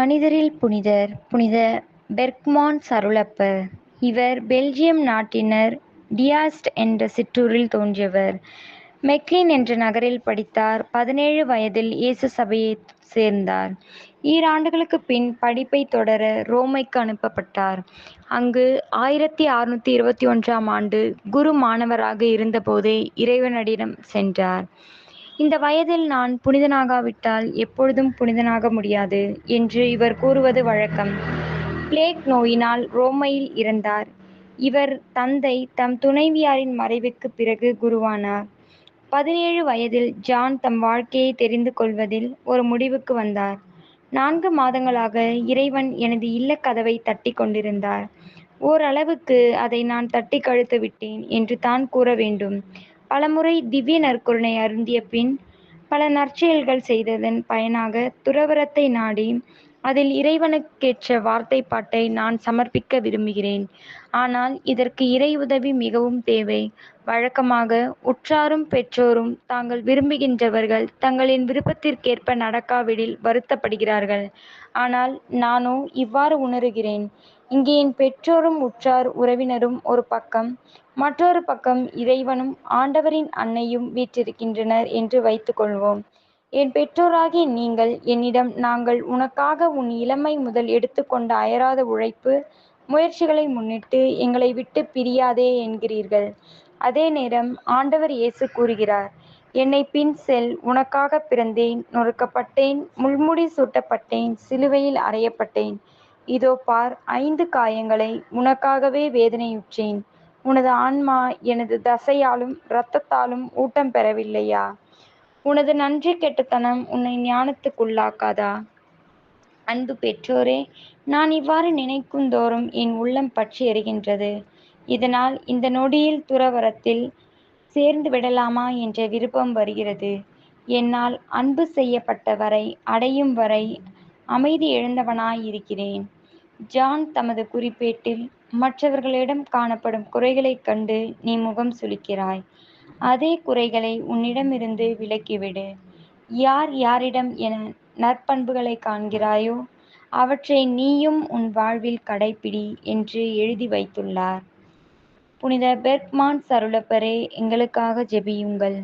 மனிதரில் புனிதர் புனித பெர்க்மான் சருளப்பர் இவர் பெல்ஜியம் நாட்டினர் டியாஸ்ட் என்ற சிற்றூரில் தோன்றியவர். மெக்லின் என்ற நகரில் படித்தார் பதினேழு வயதில் இயேசு சபையை சேர்ந்தார். ஈராண்டுகளுக்கு பின் படிப்பைத் தொடர ரோமைக்கு அனுப்பப்பட்டார். அங்கு ஆயிரத்தி அறுநூற்றி இருபத்தி ஒன்றாம் ஆண்டு குரு மாணவராக இருந்தபோதே இறைவனடிடம் சென்றார். இந்த வயதில் நான் புனிதனாகாவிட்டால் எப்பொழுதும் புனிதனாக முடியாது என்று இவர் கூறுவது வழக்கம். பிளேக் நோயினால் ரோமையில் இறந்தார். இவர் தந்தை தம் துணைவியாரின் மறைவுக்குப் பிறகு குருவானார். பதினேழு வயதில் ஜான் தம் வாழ்க்கையை தெரிந்து கொள்வதில் ஒரு முடிவுக்கு வந்தார். நான்கு மாதங்களாக இறைவன் எனது இல்லக்கதவை தட்டிக் கொண்டிருந்தார். ஓரளவுக்கு அதை நான் தட்டி கழுத்து விட்டேன் என்று தான் கூற வேண்டும். பலமுறை திவ்ய நற்கருணை அருந்திய பின் பல நற்செயல்கள் செய்ததன் பயனாக துறவரத்தை நாடி அதில் இறைவனுக்கேற்ற வார்த்தைப்பாட்டை நான் சமர்ப்பிக்க விரும்புகிறேன். ஆனால் இதற்கு இறை உதவி மிகவும் தேவை. வழக்கமாக உற்றாரும் பெற்றோரும் தாங்கள் விரும்புகின்றவர்கள் தங்களின் விருப்பத்திற்கேற்ப நடக்காவிடில் வருத்தப்படுகிறார்கள். ஆனால் நானோ இவ்வாறு உணருகிறேன். இங்கே என் பெற்றோரும் உற்றார் உறவினரும் ஒரு பக்கம். மற்றொரு பக்கம் இறைவனும் ஆண்டவரின் அன்னையும் வீற்றிருக்கின்றனர் என்று வைத்துக்கொள்வோம் என் பெற்றோராகிய நீங்கள் என்னிடம் நாங்கள் உனக்காக உன் இளமை முதல் எடுத்துக்கொண்ட அயராத உழைப்பு முயற்சிகளை முன்னிட்டு எங்களை விட்டு பிரியாதே என்கிறீர்கள். அதே நேரம் ஆண்டவர் இயேசு கூறுகிறார் என்னை பின் செல் உனக்காக பிறந்தேன் நொறுக்கப்பட்டேன் முள்முடி சூட்டப்பட்டேன் சிலுவையில் அறையப்பட்டேன். இதோ பார் ஐந்து காயங்களை உனக்காகவே வேதனையுற்றேன். உனது ஆன்மா எனது தசையாலும் இரத்தத்தாலும் ஊட்டம் பெறவில்லையா? உனது நன்றி கெட்டத்தனம் உன்னை ஞானத்துக்குள்ளாக்காதா? அன்பு பெற்றோரே நான் இவ்வாறு நினைக்குந்தோறும் என் உள்ளம் பற்றி எறிகின்றது இதனால் இந்த நொடியில் துறவறத்தில் சேர்ந்து விடலாமா என்ற விருப்பம் வருகிறது. என்னால் அன்பு செய்யப்பட்ட வரை அடையும் வரை அமைதி இழந்தவனாயிருக்கிறேன். ஜான் தமது குறிப்பேட்டில் மற்றவர்களிடம் காணப்படும் குறைகளைக் கண்டு நீ முகம் சுளிக்கிறாய். அதே குறைகளை உன்னிடமிருந்து விலக்கிவிடு. யார் யாரிடம் என நற்பண்புகளை காண்கிறாயோ அவற்றை நீயும் உன் வாழ்வில் கடைப்பிடி என்று எழுதி வைத்துள்ளார். புனித பெர்க்மான் சருளப்பரே எங்களுக்காக ஜெபியுங்கள்.